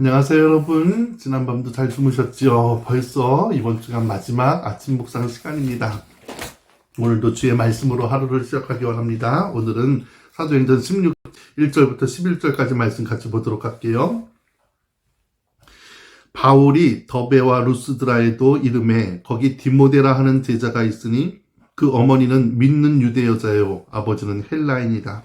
안녕하세요 여러분. 지난밤도 잘 주무셨죠 벌써 이번 주간 마지막 아침 묵상 시간입니다. 오늘도 주의 말씀으로 하루를 시작하기 원합니다. 오늘은 사도행전 16 1절부터 11절까지 말씀 같이 보도록 할게요. 바울이 더베와 루스드라에도 이름에 거기 디모데라 하는 제자가 있으니 그 어머니는 믿는 유대 여자요. 아버지는 헬라인이다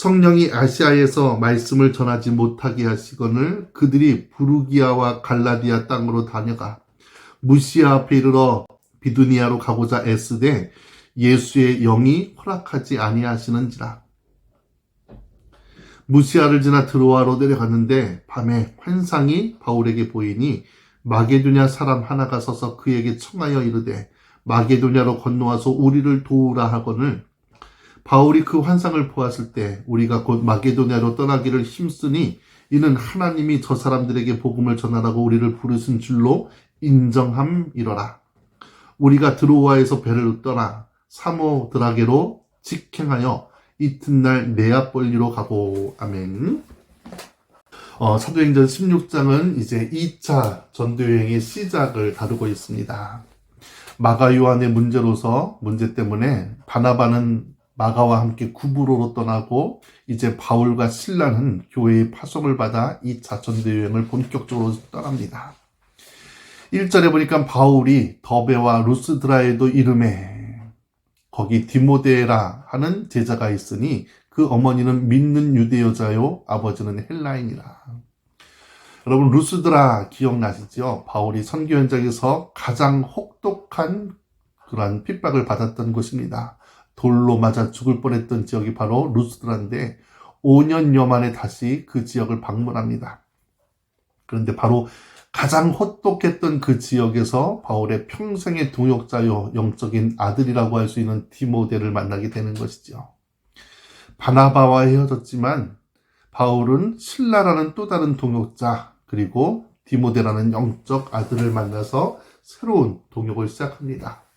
성령이 아시아에서 말씀을 전하지 못하게 하시거늘 그들이 부르기아와 갈라디아 땅으로 다녀가 무시아 앞에 이르러 비두니아로 가고자 애쓰되 예수의 영이 허락하지 아니하시는지라. 무시아를 지나 드로아로 내려갔는데 밤에 환상이 바울에게 보이니 마게도냐 사람 하나가 서서 그에게 청하여 이르되 마게도냐로 건너와서 우리를 도우라 하거늘 바울이 그 환상을 보았을 때 우리가 곧 마게도냐로 떠나기를 힘쓰니 이는 하나님이 저 사람들에게 복음을 전하라고 우리를 부르신 줄로 인정함이러라. 우리가 드로아에서 배를 떠나 사모드라게로 직행하여 이튿날 네아폴리로 가고 아멘. 어, 사도행전 16장은 이제 2차 전도여행의 시작을 다루고 있습니다. 마가 요한의 문제로서 문제 때문에 바나바는 마가와 함께 구부로로 떠나고 이제 바울과 신라는 교회의 파송을 받아 2차 전도 여행을 본격적으로 떠납니다. 1절에 보니까 바울이 더베와 루스드라에도 이름에 거기 디모데라 하는 제자가 있으니 그 어머니는 믿는 유대 여자요 아버지는 헬라인이라. 여러분 루스드라 기억나시죠? 바울이 선교 현장에서 가장 혹독한 그러한 핍박을 받았던 곳입니다. 돌로 맞아 죽을 뻔했던 지역이 바로 루스드라인데 5년여 만에 다시 그 지역을 방문합니다. 그런데 바로 가장 혹독했던 그 지역에서 바울의 평생의 동역자요 영적인 아들이라고 할 수 있는 디모데를 만나게 되는 것이죠. 바나바와 헤어졌지만 바울은 신라라는 또 다른 동역자 그리고 디모데라는 영적 아들을 만나서 새로운 동역을 시작합니다.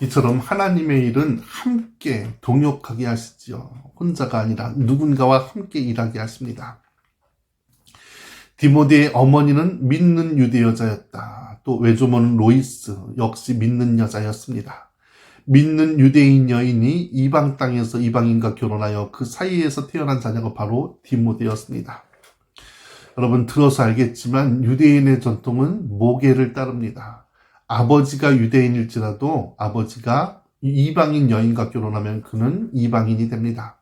이처럼 하나님의 일은 함께 동역하게 하시지요. 혼자가 아니라 누군가와 함께 일하게 하십니다. 디모데의 어머니는 믿는 유대 여자였다. 또 외조모는 로이스 역시 믿는 여자였습니다. 믿는 유대인 여인이 이방 땅에서 이방인과 결혼하여 그 사이에서 태어난 자녀가 바로 디모데였습니다. 여러분 들어서 알겠지만 유대인의 전통은 모계를 따릅니다. 아버지가 유대인일지라도 아버지가 이방인 여인과 결혼하면 그는 이방인이 됩니다.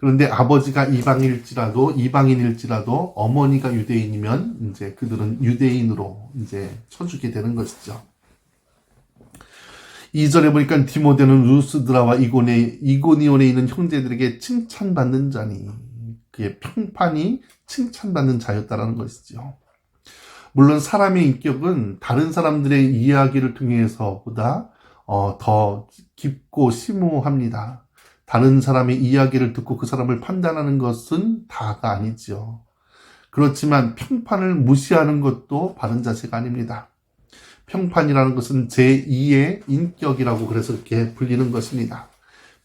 그런데 아버지가 이방일지라도 이방인일지라도 어머니가 유대인이면 이제 그들은 유대인으로 이제 쳐주게 되는 것이죠. 2절에 보니까 디모데는 루스드라와 이고네, 이고니온에 있는 형제들에게 칭찬받는 자니 그의 평판이 칭찬받는 자였다라는 것이죠. 물론 사람의 인격은 다른 사람들의 이야기를 통해서보다 어, 더 깊고 심오합니다. 다른 사람의 이야기를 듣고 그 사람을 판단하는 것은 다가 아니지요. 그렇지만 평판을 무시하는 것도 바른 자세가 아닙니다. 평판이라는 것은 제2의 인격이라고 그래서 이렇게 불리는 것입니다.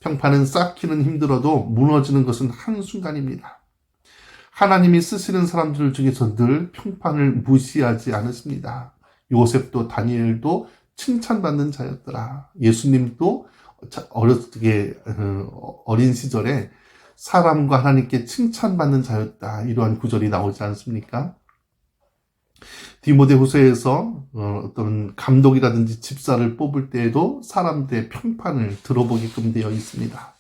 평판은 쌓기는 힘들어도 무너지는 것은 한순간입니다. 하나님이 쓰시는 사람들 중에서 늘 평판을 무시하지 않으십니다. 요셉도 다니엘도 칭찬받는 자였더라. 예수님도 어렸게 어, 어린 시절에 사람과 하나님께 칭찬받는 자였다. 이러한 구절이 나오지 않습니까? 디모데후서에서 어, 어떤 감독이라든지 집사를 뽑을 때에도 사람들의 평판을 들어보게끔 되어 있습니다.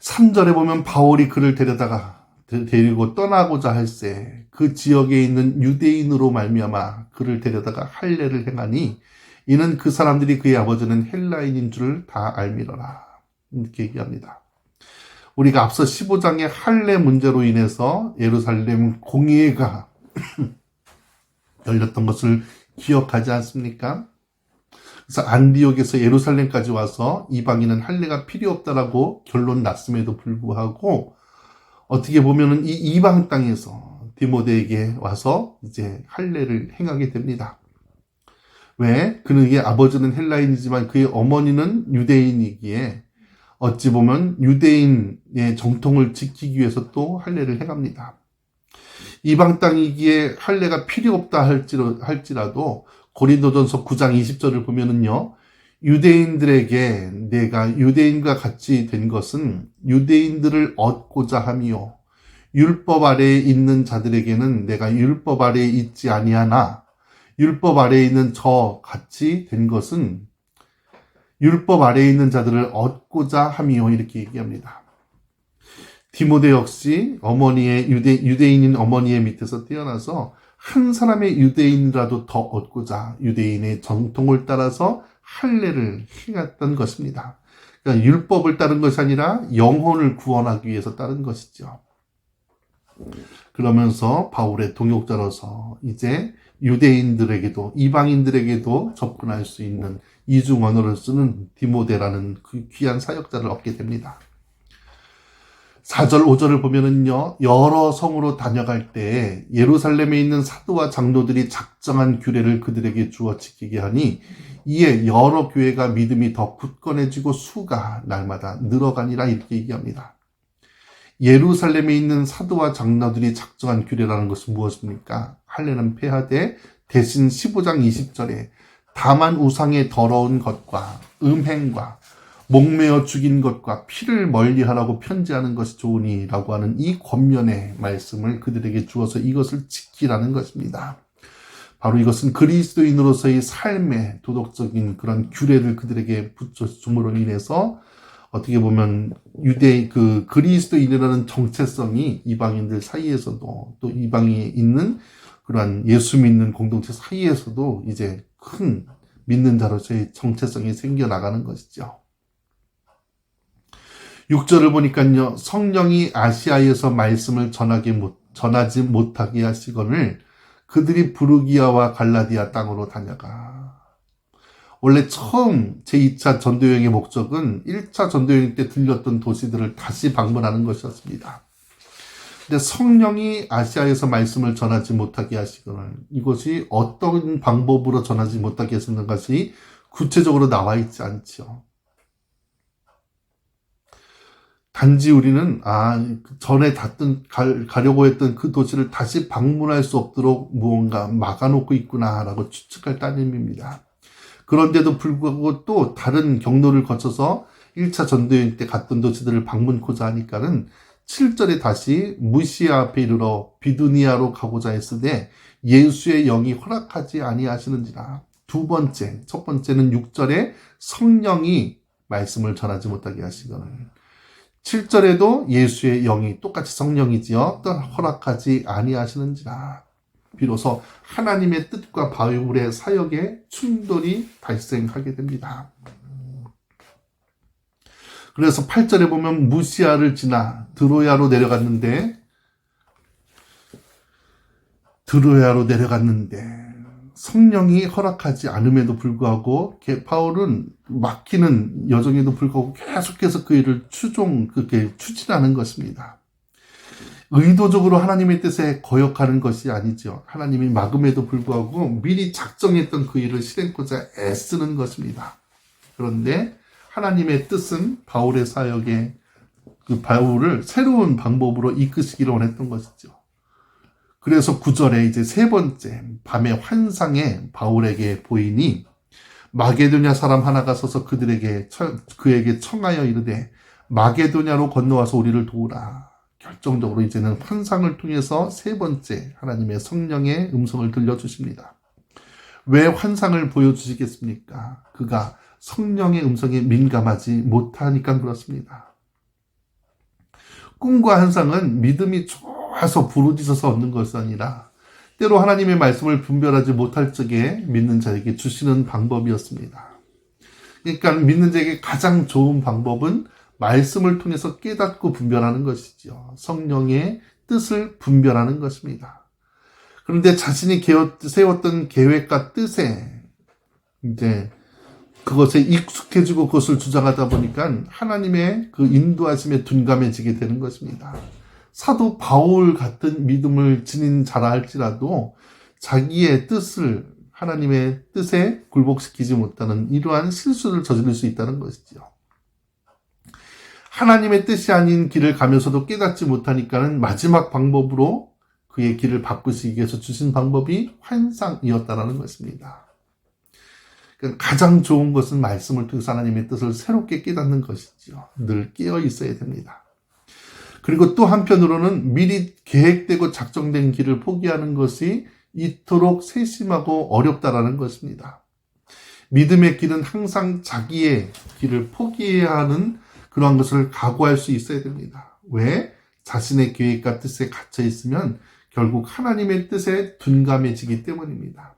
3절에 보면 바울이 그를 데려다가 데리고 떠나고자 할세 그 지역에 있는 유대인으로 말미암아 그를 데려다가 할례를 행하니 이는 그 사람들이 그의 아버지는 헬라인인 줄을 다 알미러라 이렇게 얘기합니다. 우리가 앞서 15장의 할례 문제로 인해서 예루살렘 공의회가 열렸던 것을 기억하지 않습니까? 그래서 안디옥에서 예루살렘까지 와서 이방인은 할례가 필요 없다라고 결론 났음에도 불구하고 어떻게 보면은 이 이방 땅에서 디모데에게 와서 이제 할례를 행하게 됩니다. 왜? 그는 아버지는 헬라인이지만 그의 어머니는 유대인이기에 어찌 보면 유대인의 정통을 지키기 위해서 또 할례를 행합니다. 이방 땅이기에 할례가 필요 없다 할지라도 고린도전서 9장 20절을 보면은요. 유대인들에게 내가 유대인과 같이 된 것은 유대인들을 얻고자 함이요. 율법 아래에 있는 자들에게는 내가 율법 아래에 있지 아니하나 율법 아래에 있는 저 같이 된 것은 율법 아래에 있는 자들을 얻고자 함이요 이렇게 얘기합니다. 디모데 역시 어머니의 유대 유대인인 어머니의 밑에서 태어나서 한 사람의 유대인이라도 더 얻고자 유대인의 정통을 따라서 할례를 행했던 것입니다. 그러니까 율법을 따른 것이 아니라 영혼을 구원하기 위해서 따른 것이죠. 그러면서 바울의 동역자로서 이제 유대인들에게도 이방인들에게도 접근할 수 있는 이중 언어를 쓰는 디모데라는 그 귀한 사역자를 얻게 됩니다. 4절, 5절을 보면은요, 여러 성으로 다녀갈 때 예루살렘에 있는 사도와 장로들이 작정한 규례를 그들에게 주어 지키게 하니 이에 여러 교회가 믿음이 더 굳건해지고 수가 날마다 늘어가니라 이렇게 얘기합니다. 예루살렘에 있는 사도와 장로들이 작정한 규례라는 것은 무엇입니까? 할례는 폐하되 대신 15장 20절에 다만 우상의 더러운 것과 음행과 목매어 죽인 것과 피를 멀리하라고 편지하는 것이 좋으니라고 하는 이 권면의 말씀을 그들에게 주어서 이것을 지키라는 것입니다. 바로 이것은 그리스도인으로서의 삶의 도덕적인 그런 규례를 그들에게 붙여 줌으로 인해서 어떻게 보면 유대 그 그리스도인이라는 정체성이 이방인들 사이에서도 또 이방에 있는 그러한 예수 믿는 공동체 사이에서도 이제 큰 믿는 자로서의 정체성이 생겨나가는 것이죠. 6절을 보니까요, 성령이 아시아에서 말씀을 전하게 못, 전하지 못하게 하시거늘 그들이 부르기아와 갈라디아 땅으로 다녀가. 원래 처음 제2차 전도여행의 목적은 1차 전도여행 때 들렸던 도시들을 다시 방문하는 것이었습니다. 근데 성령이 아시아에서 말씀을 전하지 못하게 하시거늘 이것이 어떤 방법으로 전하지 못하게 하시는 것이 구체적으로 나와 있지 않죠. 단지 우리는 아 전에 갔던 가, 려고 했던 그 도시를 다시 방문할 수 없도록 무언가 막아놓고 있구나라고 추측할 따님입니다. 그런데도 불구하고 또 다른 경로를 거쳐서 1차 전도여행 때 갔던 도시들을 방문코자 하니까는 7절에 다시 무시아 앞에 이르러 비두니아로 가고자 했으되 예수의 영이 허락하지 아니하시는지라. 두 번째, 첫 번째는 6절에 성령이 말씀을 전하지 못하게 하시거늘. 7절에도 예수의 영이 똑같이 성령이지요. 또 허락하지 아니하시는지라. 비로소 하나님의 뜻과 바울의 사역에 충돌이 발생하게 됩니다. 그래서 8절에 보면 무시아를 지나 드로야로 내려갔는데 드로야로 내려갔는데 성령이 허락하지 않음에도 불구하고 바울은 막히는 여정에도 불구하고 계속해서 그 일을 추종 그렇게 추진하는 것입니다. 의도적으로 하나님의 뜻에 거역하는 것이 아니죠. 하나님이 막음에도 불구하고 미리 작정했던 그 일을 실행코자 애쓰는 것입니다. 그런데 하나님의 뜻은 바울의 사역에 그 바울을 새로운 방법으로 이끄시기를 원했던 것이죠. 그래서 구절에 이제 세 번째 밤의 환상에 바울에게 보이니 마게도냐 사람 하나가 서서 그들에게 그에게 청하여 이르되 마게도냐로 건너와서 우리를 도우라. 결정적으로 이제는 환상을 통해서 세 번째 하나님의 성령의 음성을 들려주십니다. 왜 환상을 보여주시겠습니까? 그가 성령의 음성에 민감하지 못하니까 그렇습니다. 꿈과 환상은 믿음이 좋 아서 부르짖어서 얻는 것이 아니라 때로 하나님의 말씀을 분별하지 못할 적에 믿는 자에게 주시는 방법이었습니다. 그러니까 믿는 자에게 가장 좋은 방법은 말씀을 통해서 깨닫고 분별하는 것이죠. 성령의 뜻을 분별하는 것입니다. 그런데 자신이 세웠던 계획과 뜻에 이제 그것에 익숙해지고 그것을 주장하다 보니까 하나님의 그 인도하심에 둔감해지게 되는 것입니다. 사도 바울 같은 믿음을 지닌 자라 할지라도 자기의 뜻을 하나님의 뜻에 굴복시키지 못하는 이러한 실수를 저지를 수 있다는 것이죠. 하나님의 뜻이 아닌 길을 가면서도 깨닫지 못하니까는 마지막 방법으로 그의 길을 바꾸시기 위해서 주신 방법이 환상이었다라는 것입니다. 그러니까 가장 좋은 것은 말씀을 통해서 하나님의 뜻을 새롭게 깨닫는 것이죠. 늘 깨어 있어야 됩니다. 그리고 또 한편으로는 미리 계획되고 작정된 길을 포기하는 것이 이토록 세심하고 어렵다라는 것입니다. 믿음의 길은 항상 자기의 길을 포기해야 하는 그런 것을 각오할 수 있어야 됩니다. 왜? 자신의 계획과 뜻에 갇혀 있으면 결국 하나님의 뜻에 둔감해지기 때문입니다.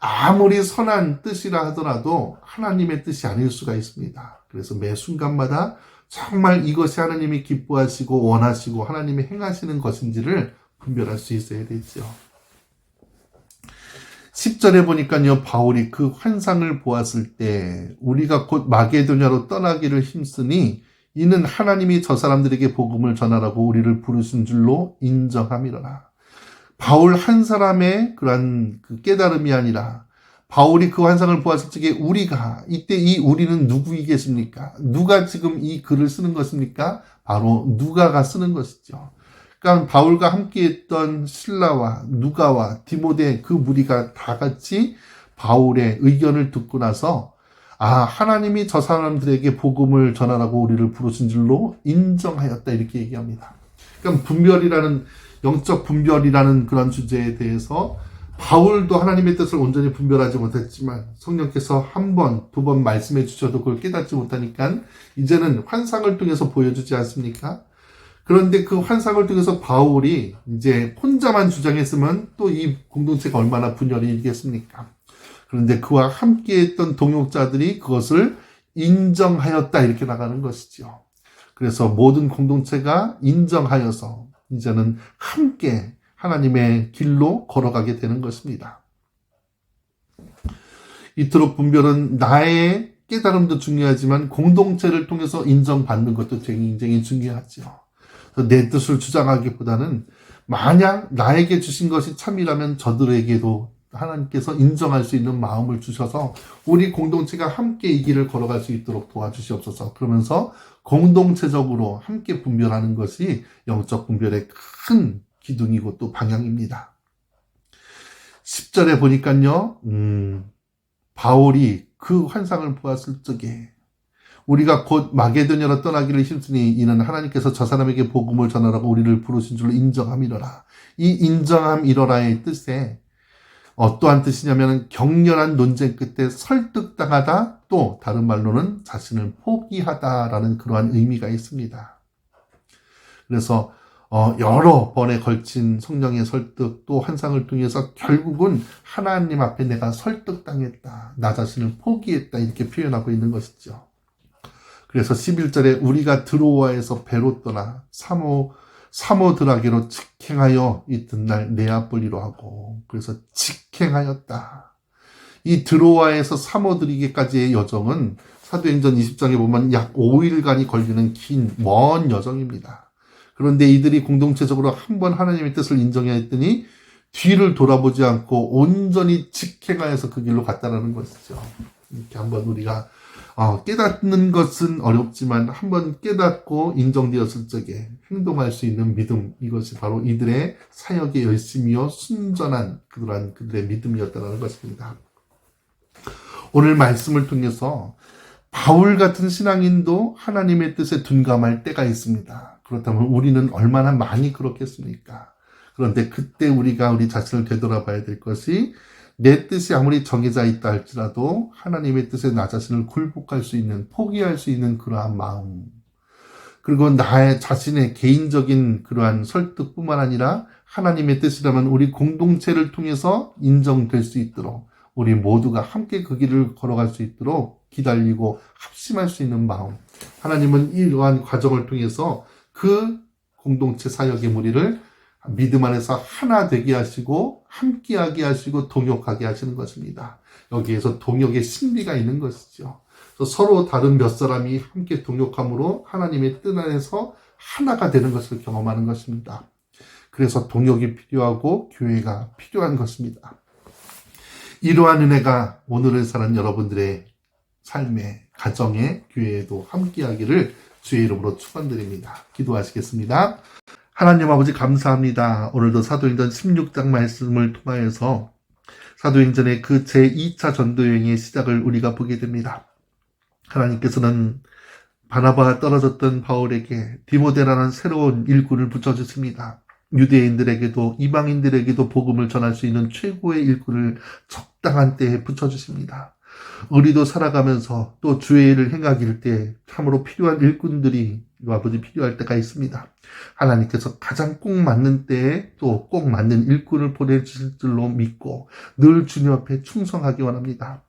아무리 선한 뜻이라 하더라도 하나님의 뜻이 아닐 수가 있습니다. 그래서 매 순간마다 정말 이것이 하나님이 기뻐하시고 원하시고 하나님이 행하시는 것인지를 분별할 수 있어야 되죠. 10절에 보니까요, 바울이 그 환상을 보았을 때, 우리가 곧 마게도냐로 떠나기를 힘쓰니, 이는 하나님이 저 사람들에게 복음을 전하라고 우리를 부르신 줄로 인정함이로라. 바울 한 사람의 그러한 그 깨달음이 아니라, 바울이 그 환상을 보았을 적에 우리가, 이때 이 우리는 누구이겠습니까? 누가 지금 이 글을 쓰는 것입니까? 바로 누가가 쓰는 것이죠. 그러니까 바울과 함께했던 신라와 누가와 디모데 그 무리가 다 같이 바울의 의견을 듣고 나서 아 하나님이 저 사람들에게 복음을 전하라고 우리를 부르신 줄로 인정하였다 이렇게 얘기합니다. 그러니까 분별이라는 영적 분별이라는 그런 주제에 대해서 바울도 하나님의 뜻을 온전히 분별하지 못했지만 성령께서 한 번, 두 번 말씀해 주셔도 그걸 깨닫지 못하니까 이제는 환상을 통해서 보여주지 않습니까? 그런데 그 환상을 통해서 바울이 이제 혼자만 주장했으면 또 이 공동체가 얼마나 분열이 일겠습니까? 그런데 그와 함께 했던 동역자들이 그것을 인정하였다 이렇게 나가는 것이죠. 그래서 모든 공동체가 인정하여서 이제는 함께 하나님의 길로 걸어가게 되는 것입니다. 이토록 분별은 나의 깨달음도 중요하지만 공동체를 통해서 인정받는 것도 굉장히 중요하죠. 내 뜻을 주장하기보다는 만약 나에게 주신 것이 참이라면 저들에게도 하나님께서 인정할 수 있는 마음을 주셔서 우리 공동체가 함께 이 길을 걸어갈 수 있도록 도와주시옵소서. 그러면서 공동체적으로 함께 분별하는 것이 영적 분별의 큰 기둥이고 또 방향입니다. 10절에 보니까요, 음, 바울이 그 환상을 보았을 적에 우리가 곧 마게도냐로 떠나기를 힘쓰니 이는 하나님께서 저 사람에게 복음을 전하라고 우리를 부르신 줄로 인정함이러라. 이 인정함이러라의 뜻에 어떠한 뜻이냐면 격렬한 논쟁 끝에 설득당하다 또 다른 말로는 자신을 포기하다라는 그러한 의미가 있습니다. 그래서 어, 여러 번에 걸친 성령의 설득 또 환상을 통해서 결국은 하나님 앞에 내가 설득당했다. 나 자신을 포기했다. 이렇게 표현하고 있는 것이죠. 그래서 11절에 우리가 드로아에서 배로 떠나 사모 사모드라게로 직행하여 이튿날 네아폴리로 하고 그래서 직행하였다. 이 드로아에서 사모드리게까지의 여정은 사도행전 20장에 보면 약 5일간이 걸리는 긴 먼 여정입니다. 그런데 이들이 공동체적으로 한 번 하나님의 뜻을 인정해야 했더니 뒤를 돌아보지 않고 온전히 직행하여서 그 길로 갔다라는 것이죠. 이렇게 한번 우리가 어, 깨닫는 것은 어렵지만 한번 깨닫고 인정되었을 적에 행동할 수 있는 믿음 이것이 바로 이들의 사역의 열심이요 순전한 그러한 그들의 믿음이었다는 것입니다. 오늘 말씀을 통해서 바울 같은 신앙인도 하나님의 뜻에 둔감할 때가 있습니다. 그렇다면 우리는 얼마나 많이 그렇겠습니까? 그런데 그때 우리가 우리 자신을 되돌아봐야 될 것이 내 뜻이 아무리 정해져 있다 할지라도 하나님의 뜻에 나 자신을 굴복할 수 있는, 포기할 수 있는 그러한 마음. 그리고 나의 자신의 개인적인 그러한 설득뿐만 아니라 하나님의 뜻이라면 우리 공동체를 통해서 인정될 수 있도록 우리 모두가 함께 그 길을 걸어갈 수 있도록 기다리고 합심할 수 있는 마음. 하나님은 이러한 과정을 통해서 그 공동체 사역의 무리를 믿음 안에서 하나 되게 하시고 함께하게 하시고 동역하게 하시는 것입니다. 여기에서 동역의 신비가 있는 것이죠. 서로 다른 몇 사람이 함께 동역함으로 하나님의 뜻 안에서 하나가 되는 것을 경험하는 것입니다. 그래서 동역이 필요하고 교회가 필요한 것입니다. 이러한 은혜가 오늘을 사는 여러분들의 삶의 가정의 교회에도 함께하기를 주의 이름으로 축원드립니다. 기도하시겠습니다. 하나님 아버지 감사합니다. 오늘도 사도행전 16장 말씀을 통하여서 사도행전의 그 제2차 전도여행의 시작을 우리가 보게 됩니다. 하나님께서는 바나바가 떨어졌던 바울에게 디모데라는 새로운 일꾼을 붙여주십니다. 유대인들에게도 이방인들에게도 복음을 전할 수 있는 최고의 일꾼을 적당한 때에 붙여주십니다. 우리도 살아가면서 또 주의 일을 행하길 때 참으로 필요한 일꾼들이 아버지 필요할 때가 있습니다. 하나님께서 가장 꼭 맞는 때에 또 꼭 맞는 일꾼을 보내주실 줄로 믿고 늘 주님 앞에 충성하기 원합니다.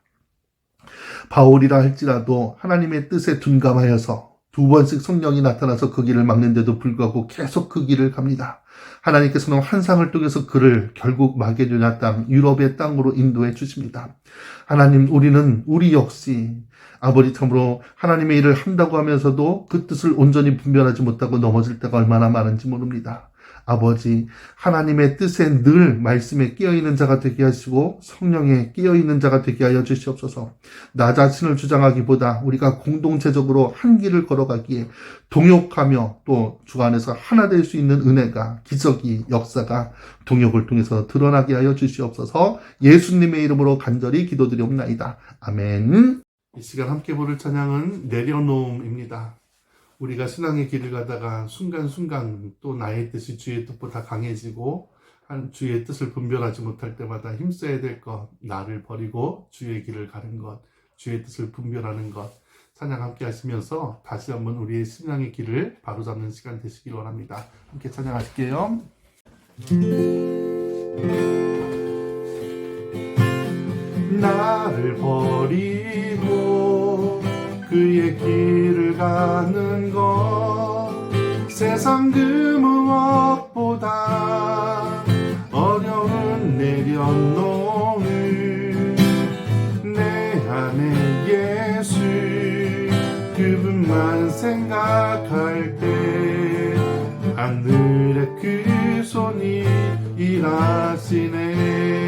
바울이라 할지라도 하나님의 뜻에 둔감하여서 두 번씩 성령이 나타나서 그 길을 막는데도 불구하고 계속 그 길을 갑니다. 하나님께서는 환상을 통해서 그를 결국 마게도냐 땅, 유럽의 땅으로 인도해 주십니다. 하나님, 우리는 우리 역시 아버지 참으로 하나님의 일을 한다고 하면서도 그 뜻을 온전히 분별하지 못하고 넘어질 때가 얼마나 많은지 모릅니다. 아버지, 하나님의 뜻에 늘 말씀에 끼어 있는 자가 되게 하시고 성령에 끼어 있는 자가 되게 하여 주시옵소서. 나 자신을 주장하기보다 우리가 공동체적으로 한 길을 걸어가기에 동역하며 또 주 안에서 하나 될 수 있는 은혜가 기적이 역사가 동역을 통해서 드러나게 하여 주시옵소서. 예수님의 이름으로 간절히 기도드리옵나이다. 아멘. 이 시간 함께 부를 찬양은 내려놓음입니다. 우리가 신앙의 길을 가다가 순간순간 또 나의 뜻이 주의 뜻보다 강해지고 한 주의 뜻을 분별하지 못할 때마다 힘써야 될 것, 나를 버리고 주의 길을 가는 것, 주의 뜻을 분별하는 것, 찬양 함께 하시면서 다시 한번 우리의 신앙의 길을 바로잡는 시간 되시길 원합니다. 함께 찬양하실게요. 나를 버리고 그의 길을 가는 것 세상 그 무엇보다 어려운 내려놓을 내 안에 예수 그분만 생각할 때 하늘의 그 손이 일하시네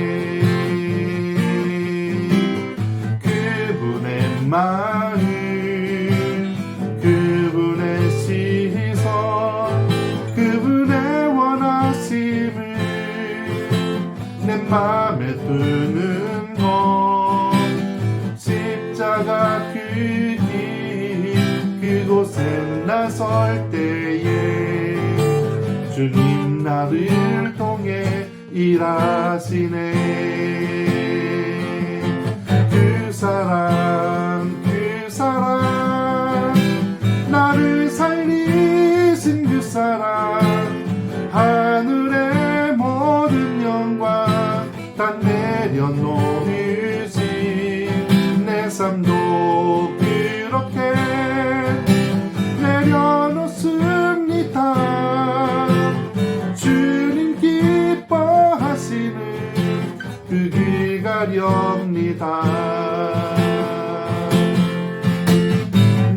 일하시네. 그 사랑 그 사랑 나를 살리신 그 사랑 하늘의 모든 영광 다 내려놓으신 내 삶도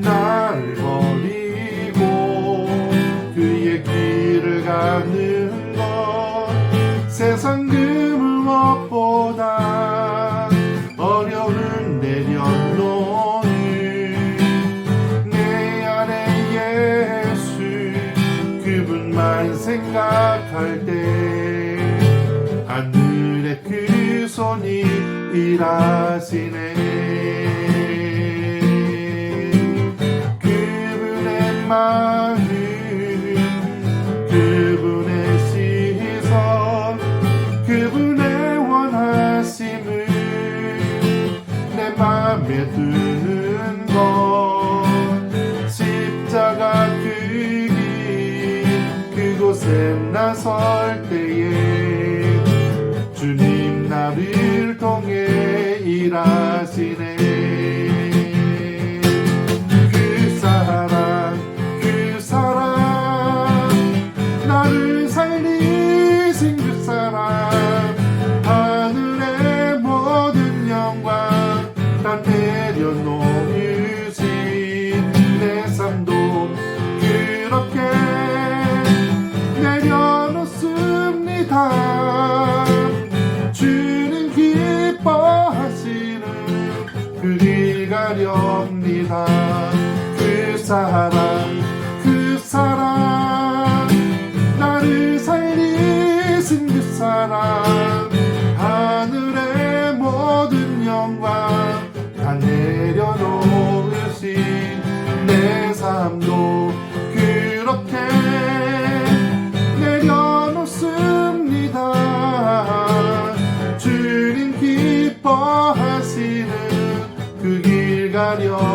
나를 버리고 그의 길을 가는 것 세상 그 무엇보다 어려운 내려놓을 내 안에 예수 그분만 생각할 때 일하시네. 그분의 마음 그분의 시선 그분의 원하심을 내 맘에 드는 것. 십자가 그길 그곳에 나설 통 살리신 그 사랑 하늘의 모든 영광 다 내려놓으신 내 삶도 그렇게 내려놓습니다. 주님 기뻐하시는 그 길 가렵